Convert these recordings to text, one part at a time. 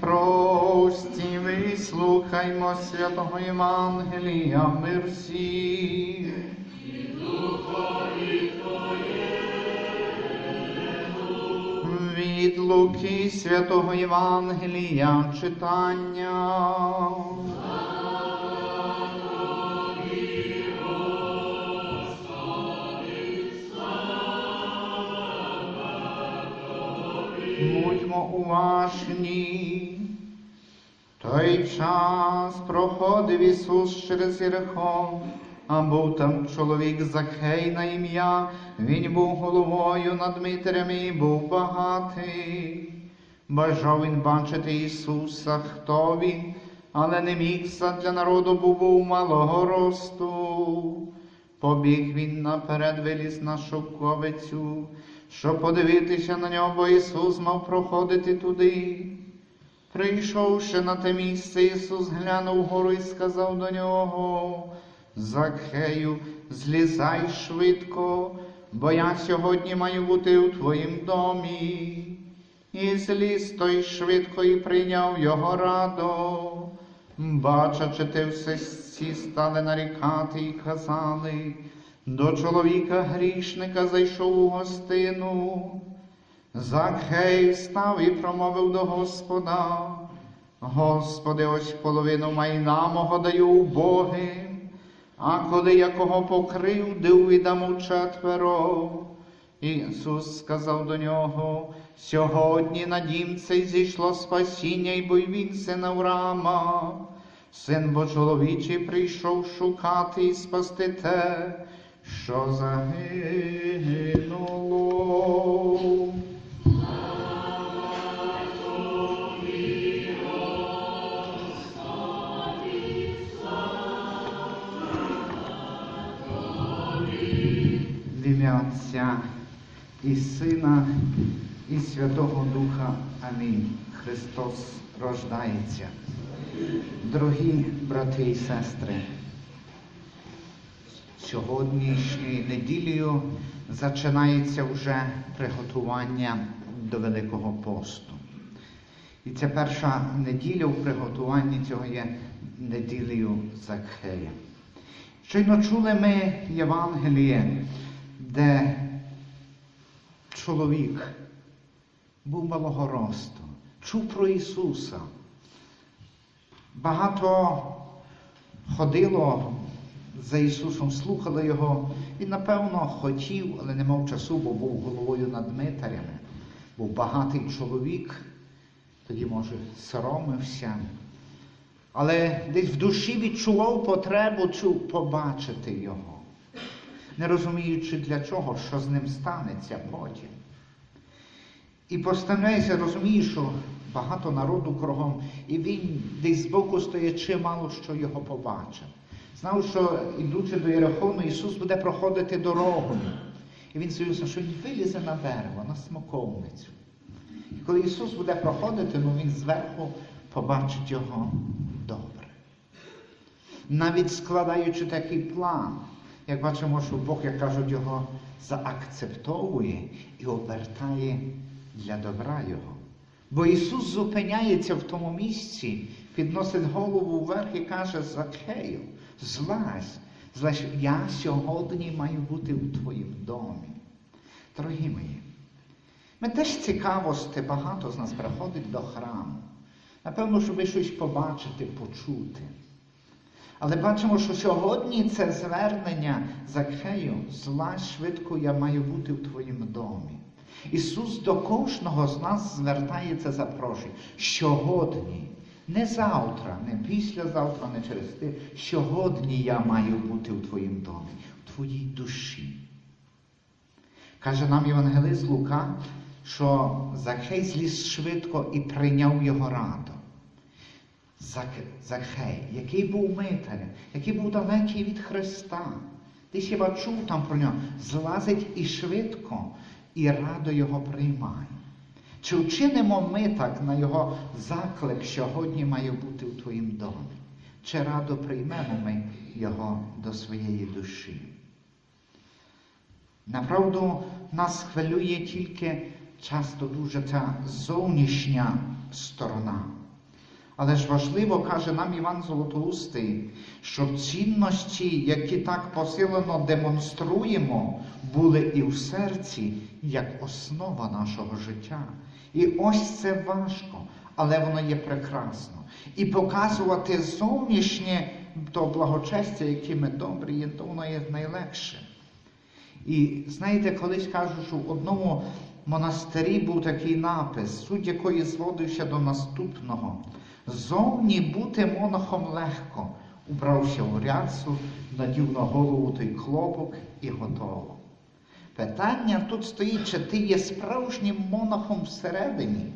Прості, вислухаймо святого Євангелія, мир всім. Від Луки святого Євангелія читання. Уважні. Той час проходив Ісус через Єрихон, а був там чоловік Закхей на ім'я, він був головою над Митерями і був багатий. Бажав він бачити Ісуса, хто він, але не міг для народу, бо був малого росту. Побіг він наперед виліз на шовковицю, щоб подивитися на нього, бо Ісус мав проходити туди. Прийшовши на те місце, Ісус глянув вгору і сказав до нього, Закхею, злізай швидко, бо я сьогодні маю бути у твоїм домі. І зліз той швидко і прийняв його радо. Бачачи те все всі стали нарікати і казали, до чоловіка грішника зайшов у гостину. Закхей встав і промовив до Господа. Господи, ось половину майна мого даю убогим, а коли я кого покривдив, віддам у четверо. Ісус сказав до нього, сьогодні на дім цей зійшло спасіння, і бо й він син Авраама. Син бо чоловічий прийшов шукати і спасти те, що загинуло. В Отця і Сина, і Святого Духа. Амінь. Христос рождається. Дорогі брати і сестри, сьогоднішньою неділею починається вже приготування до Великого посту. І ця перша неділя у приготуванні цього є неділею Закхея. Щойно чули ми Євангеліє, де чоловік був малого росту, чув про Ісуса. Багато ходило за Ісусом, слухали Його. Він, напевно, хотів, але не мав часу, бо був головою над митарями. Був багатий чоловік, тоді, може, соромився. Але десь в душі відчував потребу чув побачити його, не розуміючи для чого, що з ним станеться потім. І поставляється, розуміє, що багато народу кругом, і він десь збоку стоячи, мало що його побачив. Знав, що йдучи до Єрихону, Ісус буде проходити дорогою. І він союзно, що він вилізе на дерево, на смоковницю. І коли Ісус буде проходити, ну Він зверху побачить його добре. Навіть складаючи такий план, як бачимо, що Бог, як кажуть, його заакцептовує і обертає для добра Його. Бо Ісус зупиняється в тому місці, підносить голову вверх і каже, Закхею, злазь, злазь, я сьогодні маю бути у твоїм домі. Дорогі мої, ми теж цікавості, багато з нас приходить до храму. Напевно, щоб щось побачити, почути. Але бачимо, що сьогодні це звернення Закхею, злазь швидко я маю бути в твоїм домі. Ісус до кожного з нас звертається запрошення. Сьогодні, не завтра, не післязавтра, не через ти. Сьогодні я маю бути у твоїм домі, у твоїй душі. Каже нам Євангелист Лука, що Захей зліз швидко і прийняв його раду. Захей, який був митарем, який був далекий від Христа. Десь хіба чув там про нього, злазить і швидко, і радо його приймає. Чи вчинимо ми так на його заклик сьогодні має бути у твоїм домі? Чи радо приймемо ми його до своєї душі? Направду нас хвилює тільки часто дуже ця зовнішня сторона. Але ж важливо, каже нам Іван Золотоустий, щоб цінності, які так посилено демонструємо, були і в серці як основа нашого життя. І ось це важко, але воно є прекрасно. І показувати зовнішнє то благочестя, яке ми добрі, є, то воно є найлегше. І знаєте, колись кажуть, що в одному монастирі був такий напис, суть якої зводився до наступного. Зовні бути монахом легко, убрався у рясу, надів на голову той клопок і готово. Питання тут стоїть, чи ти є справжнім монахом всередині.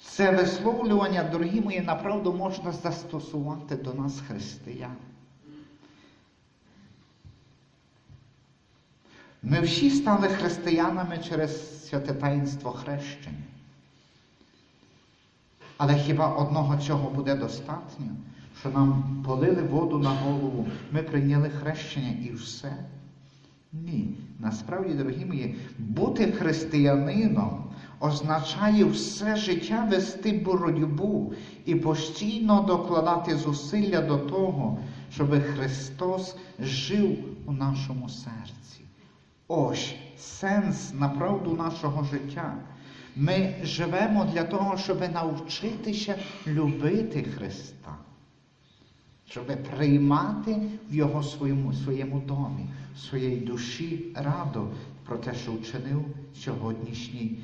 Це висловлювання, дорогі мої, направду можна застосувати до нас, християн. Ми всі стали християнами через святе таїнство хрещення. Але хіба одного цього буде достатньо, що нам полили воду на голову, ми прийняли хрещення і все? Ні. Насправді, дорогі мої, бути християнином означає все життя вести боротьбу і постійно докладати зусилля до того, щоб Христос жив у нашому серці. Ось сенс направду нашого життя. Ми живемо для того, щоб навчитися любити Христа, щоб приймати в Його своєму, своєму домі, в своїй душі раду про те, що вчинив сьогоднішній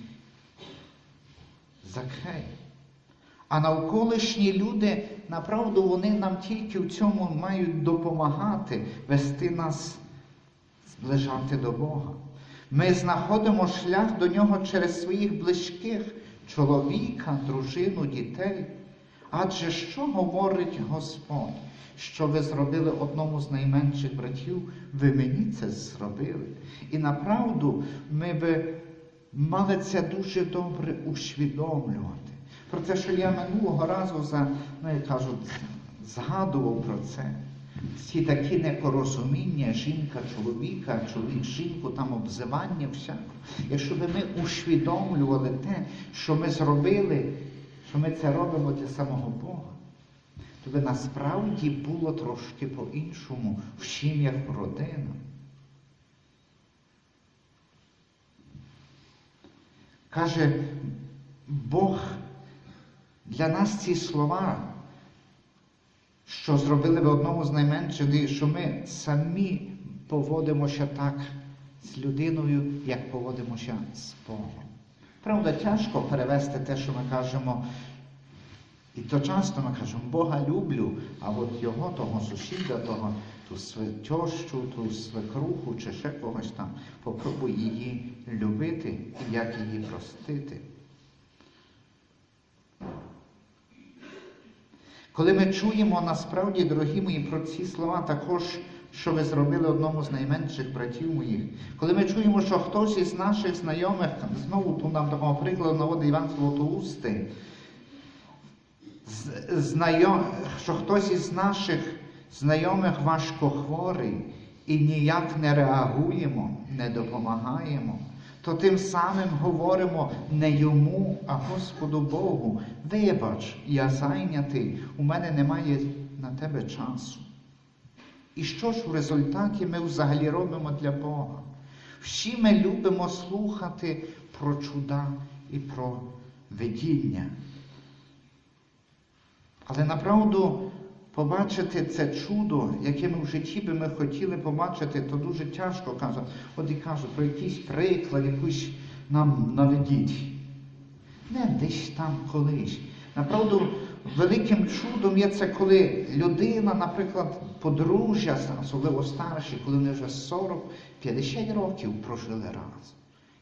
Закхей. А навколишні люди, направду, вони нам тільки в цьому мають допомагати, вести нас, зближати до Бога. Ми знаходимо шлях до нього через своїх близьких, чоловіка, дружину, дітей. Адже що говорить Господь? Що ви зробили одному з найменших братів, ви мені це зробили. І направду ми би мали це дуже добре усвідомлювати. Про те, що я минулого разу за, ну, як кажуть, згадував про це. Ці такі непорозуміння, жінка, чоловіка, чоловік, жінку, там обзивання всяко. Якщо б ми усвідомлювали те, що ми зробили, що ми це робимо для самого Бога, то би насправді було трошки по-іншому в сім'ях, в родинах. Каже, Бог для нас ці слова що зробили ви одному з найменших, що ми самі поводимося так з людиною, як поводимося з Богом. Правда, тяжко перевести те, що ми кажемо, і то часто ми кажемо, Бога люблю, а от його, того сусіда, того, ту тещу, ту свекруху чи ще когось там, попробуй її любити і як її простити. Коли ми чуємо насправді, дорогі мої, про ці слова також, що ви зробили одному з найменших братів моїх, коли ми чуємо, що хтось із наших знайомих, знову тут нам такого прикладу наводить Іван Златоустий, знайом, що хтось із наших знайомих важко хворий і ніяк не реагуємо, не допомагаємо то тим самим говоримо не йому, а Господу Богу. Вибач, я зайнятий, у мене немає на тебе часу. І що ж в результаті ми взагалі робимо для Бога? Всі ми любимо слухати про чуда і про видіння. Але направду побачити це чудо, яке ми в житті би ми хотіли побачити, то дуже тяжко кажуть. От і кажуть, про якийсь приклад, якусь нам наведіть. Не десь там колись. Направду, великим чудом є це, коли людина, наприклад, подружжя, особливо старші, коли вони вже 40-50 років прожили разом.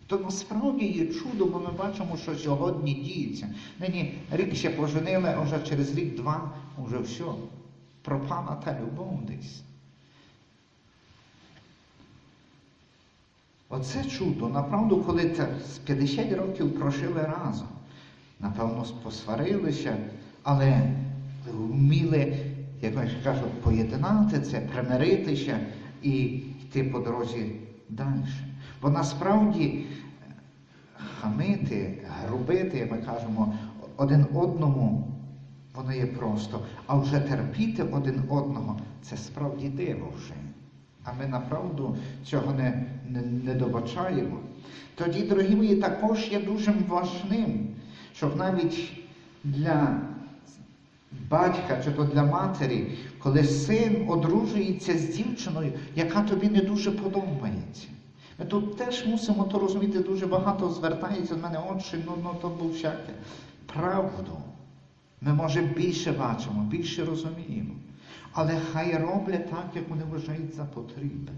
То насправді є чудо, бо ми бачимо, що сьогодні діється. Нині рік ще поженили, а вже через рік-два вже все пропала та любов десь. Оце чудо, направду, коли це з 50 років прожили разом. Напевно, посварилися, але вміли, як кажуть, поєднати це, примиритися і йти по дорозі далі. Бо насправді е, хамити, грубити, як ми кажемо, один одному, воно є просто. А вже терпіти один одного це справді диво вже. А ми направду цього не, не, не добачаємо. Тоді, дорогі мої, також є дуже важним, щоб навіть для батька чи то для матері, коли син одружується з дівчиною, яка тобі не дуже подобається. Ми тут теж мусимо то розуміти, дуже багато звертається до мене очі, ну, ну то був всяке. Правду. Ми, може, більше бачимо, більше розуміємо. Але хай роблять так, як вони вважають за потрібне.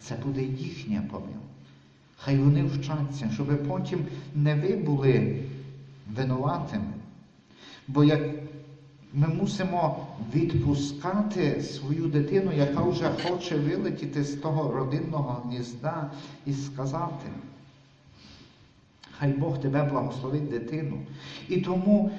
Це буде їхня помилка. Хай вони вчаться, щоб потім не ви були винуватими. Бо як ми мусимо відпускати свою дитину, яка вже хоче вилетіти з того родинного гнізда і сказати, хай Бог тебе благословить дитину. І тому,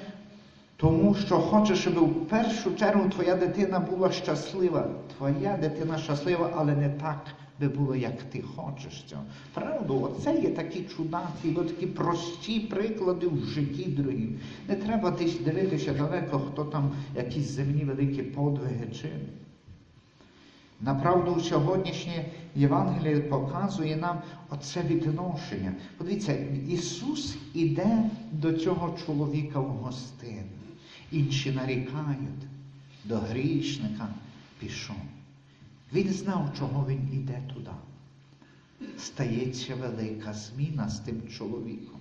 тому що хоче, щоб в першу чергу твоя дитина була щаслива. Твоя дитина щаслива, але не так би було, як ти хочеш цього. Правда, оце є такі чудаці, бо такі прості приклади в житті, дорогі. Не треба десь дивитися далеко, хто там якісь земні великі подвиги чинить. Направду, сьогоднішнє Євангеліє показує нам оце відношення. Подивіться, Ісус іде до цього чоловіка в гостину. Інші нарікають, до грішника пішов. Він знав, чого він іде туди. Стається велика зміна з тим чоловіком.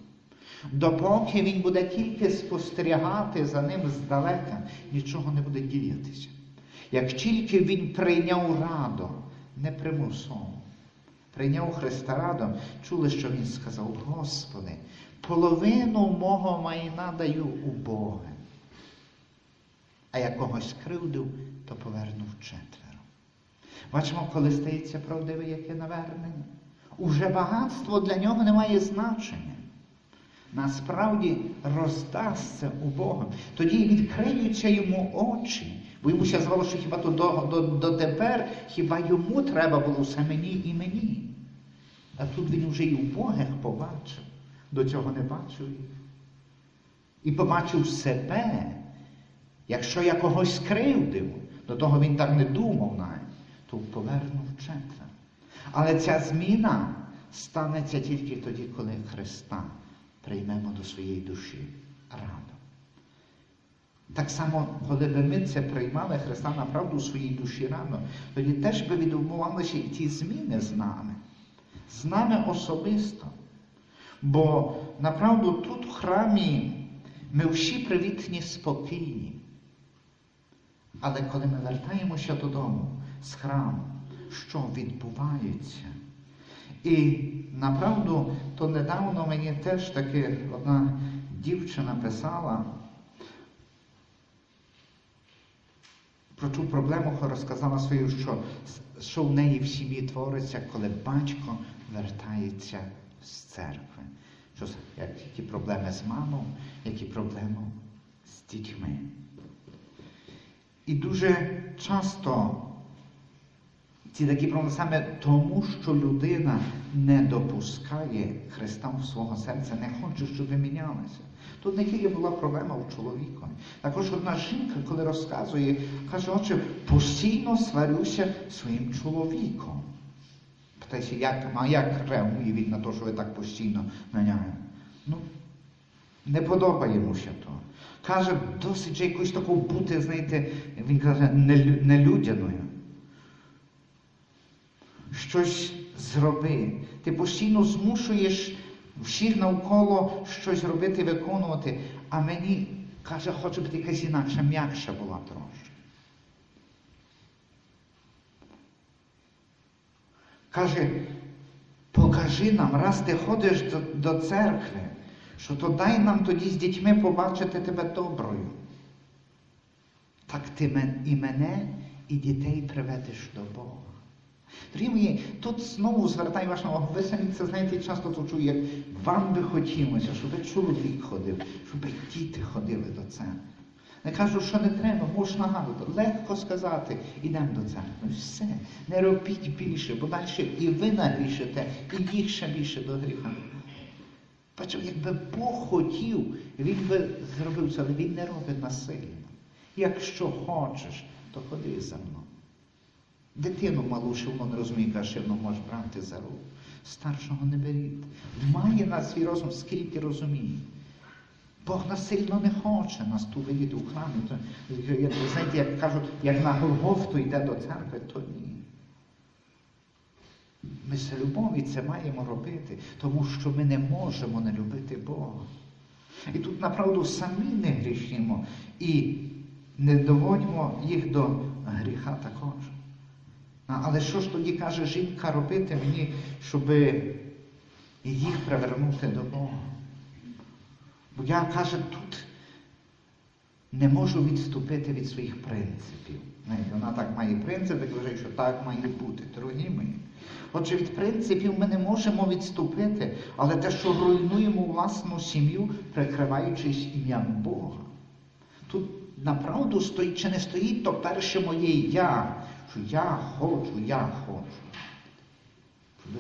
Допоки він буде тільки спостерігати за ним здалека, нічого не буде діятися. Як тільки він прийняв раду, не примусово, прийняв Христа радом, чули, що він сказав, Господи, половину мого майна даю у Бога. А як когось кривдив, то повернув четверо. Бачимо, коли стається правдиве яке навернення. Уже багатство для нього не має значення. Насправді роздасться у Бога. Тоді відкриються йому очі. Бо йому ще здавалося, що хіба то до, до, дотепер, хіба йому треба було все мені і мені. А тут він вже і в Богах побачив. До цього не бачив. І побачив себе. Якщо я когось скривдив, до того він так не думав навіть, то повернув четверо. Але ця зміна станеться тільки тоді, коли Христа приймемо до своєї душі радо. Так само, коли би ми це приймали Христа направду у своїй душі рано, тоді теж би відбувалися і ті зміни з нами, з нами особисто. Бо направду тут в храмі ми всі привітні, спокійні. Але коли ми вертаємося додому з храму, що відбувається? І направду, то недавно мені теж таки одна дівчина писала про цю проблему, розказала свою, що, що в неї в сім'ї твориться, коли батько вертається з церкви. Що, які проблеми з мамою, які проблеми з дітьми. І дуже часто ці такі проблеми саме тому, що людина не допускає Христа в свого серця, не хоче, щоб ви мінялися. Тут не тільки була проблема у чоловіка. Також одна жінка, коли розказує, каже, отче, постійно сварюся своїм чоловіком. Питається, як, а як реагує він на те, що ви так постійно міняєте? Ну, не подобає йомуся то. Каже, досить же якось таку бути, знаєте, він каже, нелюдяною. Щось зроби. Ти постійно змушуєш всіх навколо щось робити, виконувати, а мені, каже, хочу б якась інакша, м'якша була трошки. Каже, покажи нам, раз ти ходиш до, до церкви, що то дай нам тоді з дітьми побачити тебе доброю. Так ти і мене, і дітей приведеш до Бога. Дорогі мої, тут знову звертаю вашу увагу, ви самі це знаєте, часто то чую, як вам би хотілося, щоб чоловік ходив, щоб діти ходили до церкви. Не кажу, що не треба, можеш нагадувати. Легко сказати, ідемо до церкви. Ну, Все, не робіть більше, бо далі і ви нагрішите, і їх ще більше до гріха. Бачив, якби Бог хотів, він би зробив це, але він не робить насильно. Якщо хочеш, то ходи за мною. Дитину малу, що не розуміє, каже, воно може брати за руку. Старшого не беріть. Має на свій розум, скільки розуміє. Бог насильно не хоче нас тут видіти у храмі. То, знаєте, як кажуть, як на Голгофту йде до церкви, то ні. Ми з любові це маємо робити, тому що ми не можемо не любити Бога. І тут, направду, самі не грішимо і не доводимо їх до гріха також. Але що ж тоді каже жінка робити мені, щоб їх привернути до Бога? Бо я каже, тут не можу відступити від своїх принципів. Вона так має принципи, каже, що так має бути, дорогі мої. Отже, від принципів ми не можемо відступити, але те, що руйнуємо власну сім'ю, прикриваючись ім'ям Бога. Тут направду стоїть чи не стоїть, то перше моє я, що я хочу, я хочу.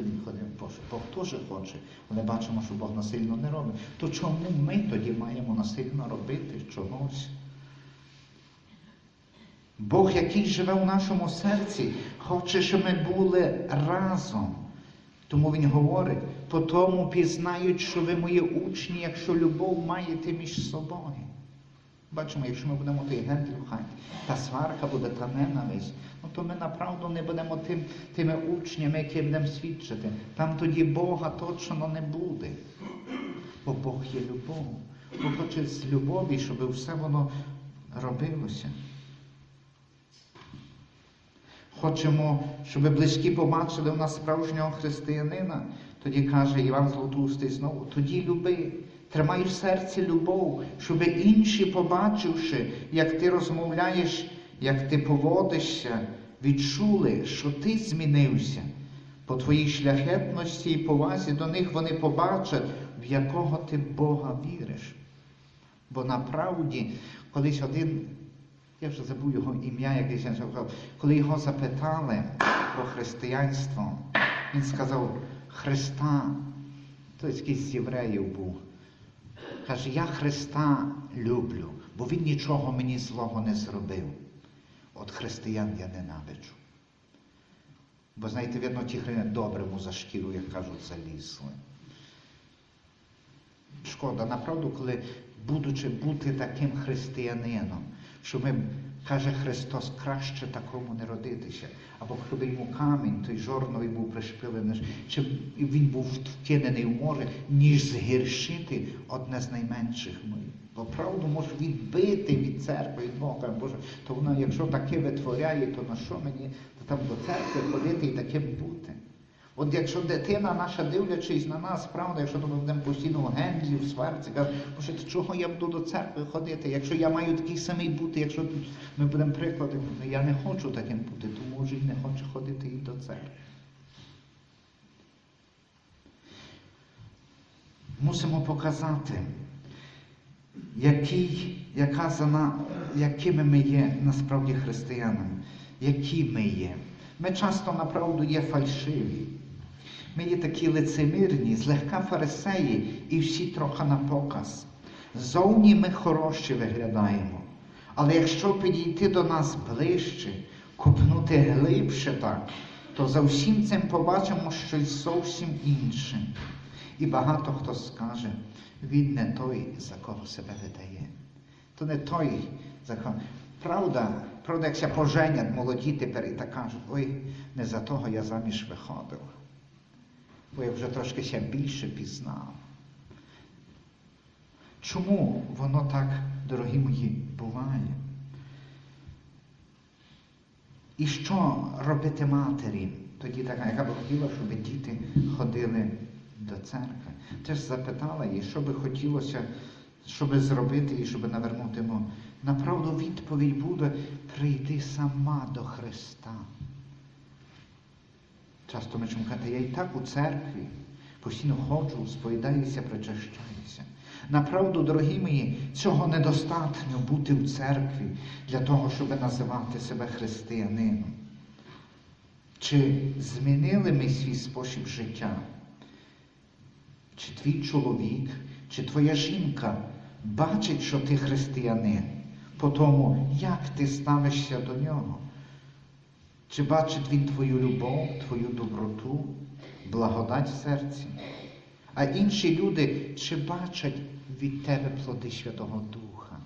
Він ходив, Боже, Бог теж хоче, але бачимо, що Бог насильно не робить. То чому ми тоді маємо насильно робити чогось? Бог, який живе у нашому серці, хоче, щоб ми були разом. Тому Він говорить, по тому пізнають, що ви мої учні, якщо любов маєте між собою. Бачимо, якщо ми будемо той гендель в та сварка буде та ненависть, ну то ми направду не будемо тим, тими учнями, які будемо свідчити. Там тоді Бога точно не буде. Бо Бог є любов. Бог хоче з любові, щоб все воно робилося. Хочемо, щоб близькі побачили в нас справжнього християнина, тоді каже Іван Златоустий знову, тоді люби, тримай в серці любов, щоб інші, побачивши, як ти розмовляєш, як ти поводишся, відчули, що ти змінився. По твоїй шляхетності і повазі до них вони побачать, в якого ти Бога віриш. Бо направді колись один я вже забув його ім'я, якийсь я сказав. Коли його запитали про християнство, він сказав, Христа, той якийсь з євреїв був. Каже, я Христа люблю, бо Він нічого мені злого не зробив. От християн я ненавиджу. Бо, знаєте, видно, ті християни доброму за шкіру, як кажуть, залізли. Шкода, направду, коли, будучи бути таким християнином, що ми, каже Христос, краще такому не родитися. Або коли йому камінь, той жорновий був пришпилений, чи він був вкинений в море, ніж згіршити одне з найменших моїх. Бо правду може відбити від церкви, від Бога. Боже, то вона, якщо таке витворяє, то на що мені то там до церкви ходити і таким бути? От якщо дитина наша, дивлячись на нас, правда, якщо ми будемо постійно в в сварці, каже, боже, чого я буду до церкви ходити? Якщо я маю такий самий бути, якщо ми будемо приклади, ну, я не хочу таким бути, то може і не хочу ходити і до церкви. Мусимо показати, який, яка за якими ми є насправді християнами, які ми є. Ми часто направду є фальшиві. Ми є такі лицемірні, злегка фарисеї і всі трохи на показ. Зовні ми хороші виглядаємо. Але якщо підійти до нас ближче, купнути глибше так, то за всім цим побачимо щось зовсім інше. І багато хто скаже, він не той, за кого себе видає. То не той, за кого. Правда, правда, якся поженять молоді тепер і так кажуть, ой, не за того я заміж виходив. Бо я вже трошки ще більше пізнав. Чому воно так, дорогі мої, буває? І що робити матері? Тоді така, яка б хотіла, щоб діти ходили до церкви. Ти ж запитала її, що би хотілося, щоб зробити і щоб навернути мову. Направду відповідь буде прийти сама до Христа. Часто ми чому казати, я і так у церкві постійно ходжу, сповідаюся, причащаюся. Направду, дорогі мої, цього недостатньо бути в церкві для того, щоб називати себе християнином. Чи змінили ми свій спосіб життя? Чи твій чоловік, чи твоя жінка бачить, що ти християнин, по тому, як ти ставишся до нього? Чи бачить він твою любов, твою доброту, благодать в серці? А інші люди, чи бачать від тебе плоди Святого Духа?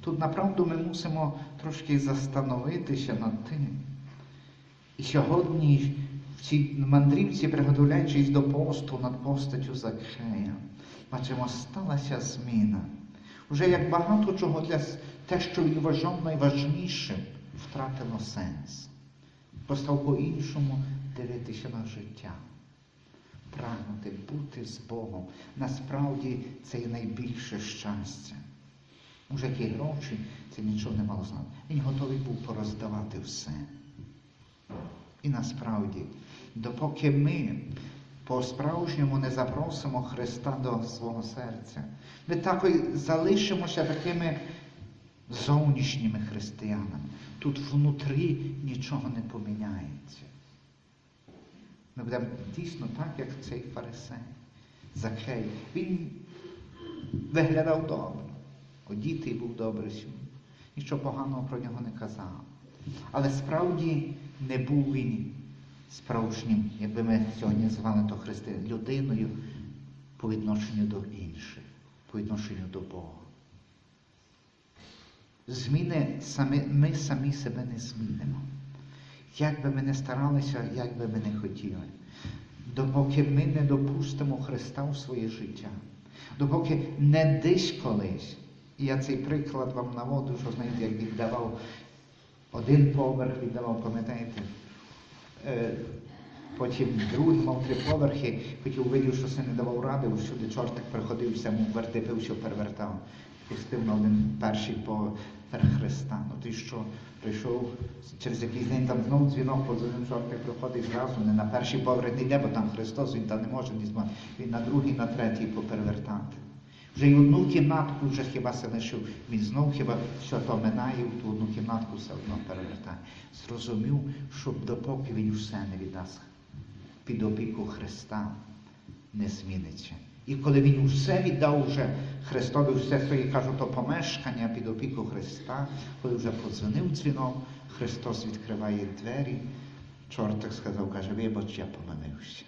Тут направду ми мусимо трошки застановитися над тим. І сьогодні в цій мандрівці, приготовляючись до посту над постаттю Закхея, бачимо, сталася зміна. Уже як багато чого для те, що він вважав найважнішим, втратило сенс. Постав по-іншому дивитися на життя. Прагнути бути з Богом. Насправді це є найбільше щастя. Уже які гроші, це нічого не мало знати. Він готовий був пороздавати все. І насправді, допоки ми по-справжньому не запросимо Христа до свого серця, ми так і залишимося такими зовнішніми християнами. Тут внутрі нічого не поміняється. Ми будемо дійсно так, як цей фарисей, Закхей. Він виглядав добре, одітий був добре сьогодні. Нічого поганого про нього не казав. Але справді не був він справжнім, якби ми сьогодні називали то християн, людиною по відношенню до інших, по відношенню до Бога. Зміни самі, ми самі себе не змінимо. Як би ми не старалися, як би ми не хотіли. Допоки ми не допустимо Христа в своє життя, допоки не десь колись. І я цей приклад вам наводу, що знаєте, як віддавав один поверх, віддавав, пам'ятаєте? Е, Потім другий мав три поверхи, хотів видів, що це не давав ради, всюди чортик приходив, все му вертипив, все перевертав. Пустив на один перший Христа. Ну ти що, прийшов через якийсь день там знову дзвінок, подзвонив чортик приходить зразу, не на перший поверх не йде, бо там Христос, він там не може дізнати. Він на другий, на третій поперевертати. Вже й одну кімнатку вже хіба се лишив, він знов хіба що то минає, в ту одну кімнатку все одно перевертає. Зрозумів, що допоки він все не віддасть під опіку Христа, не зміниться. І коли він усе віддав вже Христові, все своє, кажу, то помешкання під опіку Христа, коли вже подзвонив дзвінок, Христос відкриває двері, чортик сказав, каже, вибач, я помилився.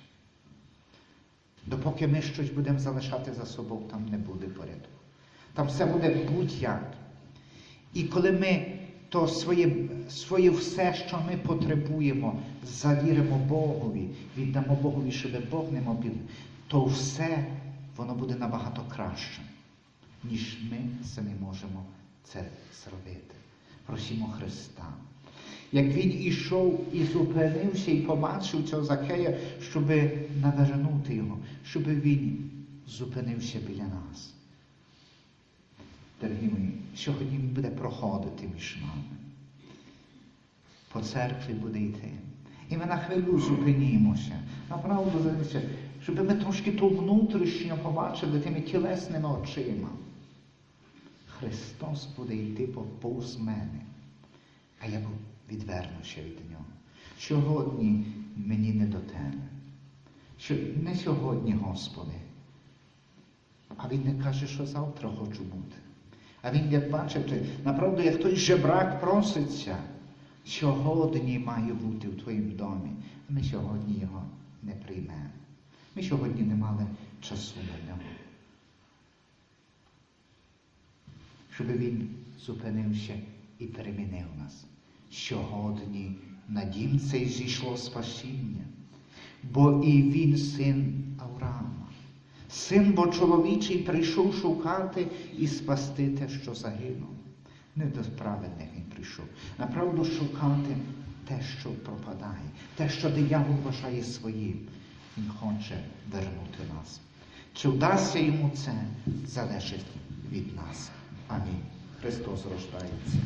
Допоки ми щось будемо залишати за собою, там не буде порядку. Там все буде будь-як. І коли ми то своє, своє все, що ми потребуємо, завіримо Богові, віддамо Богові, щоб Бог не мобіл, то все воно буде набагато краще, ніж ми самі можемо це зробити. Просімо Христа. Як він ішов і зупинився, і побачив цього Закея, щоб навернути його, щоб він зупинився біля нас. Дорогі мої, сьогодні він буде проходити між нами. По церкві буде йти. І ми на хвилю зупинімося. Направду, щоб ми трошки то внутрішнє побачили тими тілесними очима. Христос буде йти повз мене, а я відвернуся від нього. Сьогодні мені не до тебе. Що не сьогодні, Господи. А він не каже, що завтра хочу бути. А він, як бачите, направду, як той жебрак проситься, сьогодні має бути в твоїм домі. А ми сьогодні його не приймемо. Ми сьогодні не мали часу на нього. Щоб він зупинився і перемінив нас. Сьогодні на дім цей зійшло спасіння, бо і він син Авраама. Син бо чоловічий прийшов шукати і спасти те, що загинуло. Не до праведних він прийшов. Направду шукати те, що пропадає, те, що диявол вважає своїм. Він хоче вернути нас. Чи вдасться йому це, залежить від нас. Амінь. Христос рождається.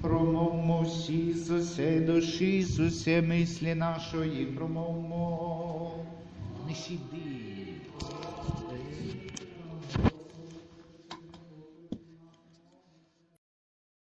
Промовмо всі з усе душі, з усе мислі нашої, промовмо. Не сиди.